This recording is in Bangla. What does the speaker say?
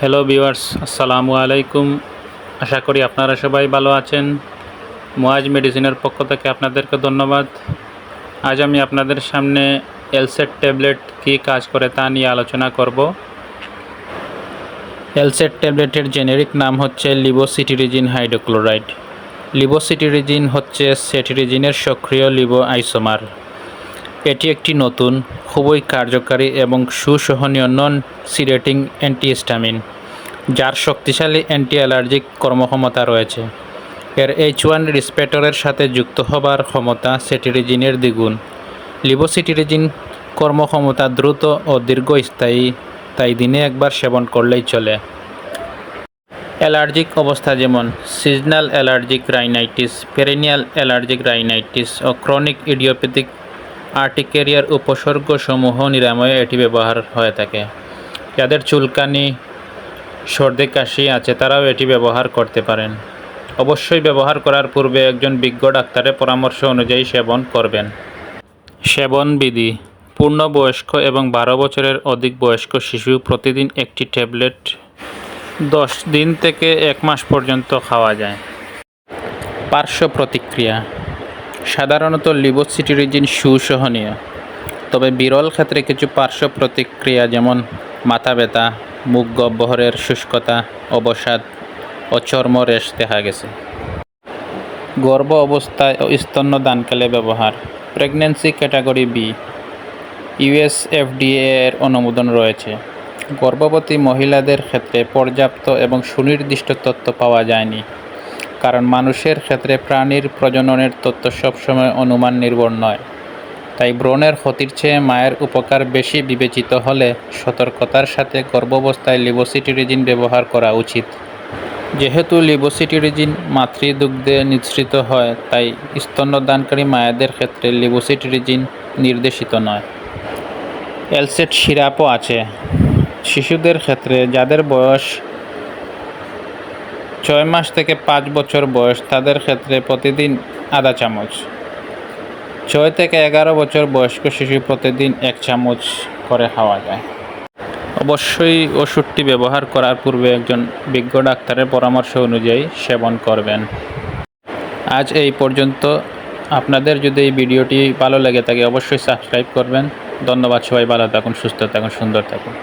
হ্যালো ভিউয়ার্স আসসালামু আলাইকুম আশা করি আপনারা সবাই ভালো আছেন। মোয়াজ মেডিসিনের পক্ষ থেকে আপনাদেরকে ধন্যবাদ। আজ আমি আপনাদের সামনে এলসেট ট্যাবলেট কী কাজ করে তা নিয়ে আলোচনা করব। এলসেট ট্যাবলেটের জেনেরিক নাম হচ্ছে লিবোসিটিরিজিন হাইড্রোক্লোরাইড লিবোসিটিরিজিন হচ্ছে সেটিরিজিনের সক্রিয় লিবো আইসোমার এটি একটি নতুন, খুবই কার্যকারী এবং সুসহনীয় নন সিরেটিং অ্যান্টিহিস্টামিন যার শক্তিশালী অ্যান্টি অ্যালার্জিক কর্মক্ষমতা রয়েছে। এর এইচ ওয়ান রিসপেটরের সাথে যুক্ত হবার ক্ষমতা সেটিরিজিনের দ্বিগুণ। লিবোসিটিরিজিন কর্মক্ষমতা দ্রুত ও দীর্ঘস্থায়ী, তাই দিনে একবার সেবন করলেই চলে। অ্যালার্জিক অবস্থা যেমন seasonal allergic rhinitis, perennial allergic rhinitis ও ক্রনিক ইডিওপ্যাথিক আর্টিকেরিয়ার উপসর্গসমূহ নিরাময়ে এটি ব্যবহার হয়ে থাকে। যাদের চুলকানি, সর্দি, কাশি আছে, তারাও এটি ব্যবহার করতে পারেন। অবশ্যই ব্যবহার করার পূর্বে একজন বিজ্ঞ ডাক্তারের পরামর্শ অনুযায়ী সেবন করবেন। সেবন বিধি পূর্ণবয়স্ক এবং বারো বছরের অধিক বয়স্ক শিশু প্রতিদিন একটি ট্যাবলেট দশ দিন থেকে এক মাস পর্যন্ত খাওয়া যায়। পার্শ্ব প্রতিক্রিয়া সাধারণত লিবোসিটিরিজিন সুসহনীয়, তবে বিরল ক্ষেত্রে কিছু পার্শ্ব প্রতিক্রিয়া যেমন মাথা ব্যথা, মুখ গহ্বরের শুষ্কতা, অবসাদ ও চর্ম রেশ দেখা গেছে। গর্ভ অবস্থায় ও স্তন্যদানকালে ব্যবহার। Pregnancy category B US FDA এর অনুমোদন রয়েছে। গর্ভবতী মহিলাদের ক্ষেত্রে পর্যাপ্ত এবং সুনির্দিষ্ট তথ্য পাওয়া যায়নি। কারণ মানুষের ক্ষেত্রে প্রাণীর প্রজননের তথ্য সবসময় অনুমান নির্ভর নয়। তাই ব্রণের ক্ষতির চেয়ে মায়ের উপকার বেশি বিবেচিত হলে সতর্কতার সাথে গর্ভাবস্থায় লিবোসিটিরিজিন ব্যবহার করা উচিত। যেহেতু লিবোসিটিরিজিন মাতৃদুগ্ধে নিঃসৃত হয়, তাই স্তন্যদানকারী মায়েদের ক্ষেত্রে লিবোসিটিরিজিন নির্দেশিত নয়। এলসেট সিরাপও আছে। শিশুদের ক্ষেত্রে যাদের বয়স ছয় মাস থেকে পাঁচ বছর বয়স তাদের ক্ষেত্রে প্রতিদিন আধা চামচ। ছয় থেকে এগারো বছর বয়স্ক শিশু প্রতিদিন এক চামচ করে খাওয়া যায়। অবশ্যই ওষুধটি ব্যবহার করার পূর্বে একজন বিজ্ঞ ডাক্তারের পরামর্শ অনুযায়ী সেবন করবেন। আজ এই পর্যন্ত। আপনাদের যদি এই ভিডিওটি ভালো লেগে থাকে, অবশ্যই সাবস্ক্রাইব করবেন। ধন্যবাদ সবাই, ভালো থাকুন, সুস্থ থাকুন, সুন্দর থাকুন।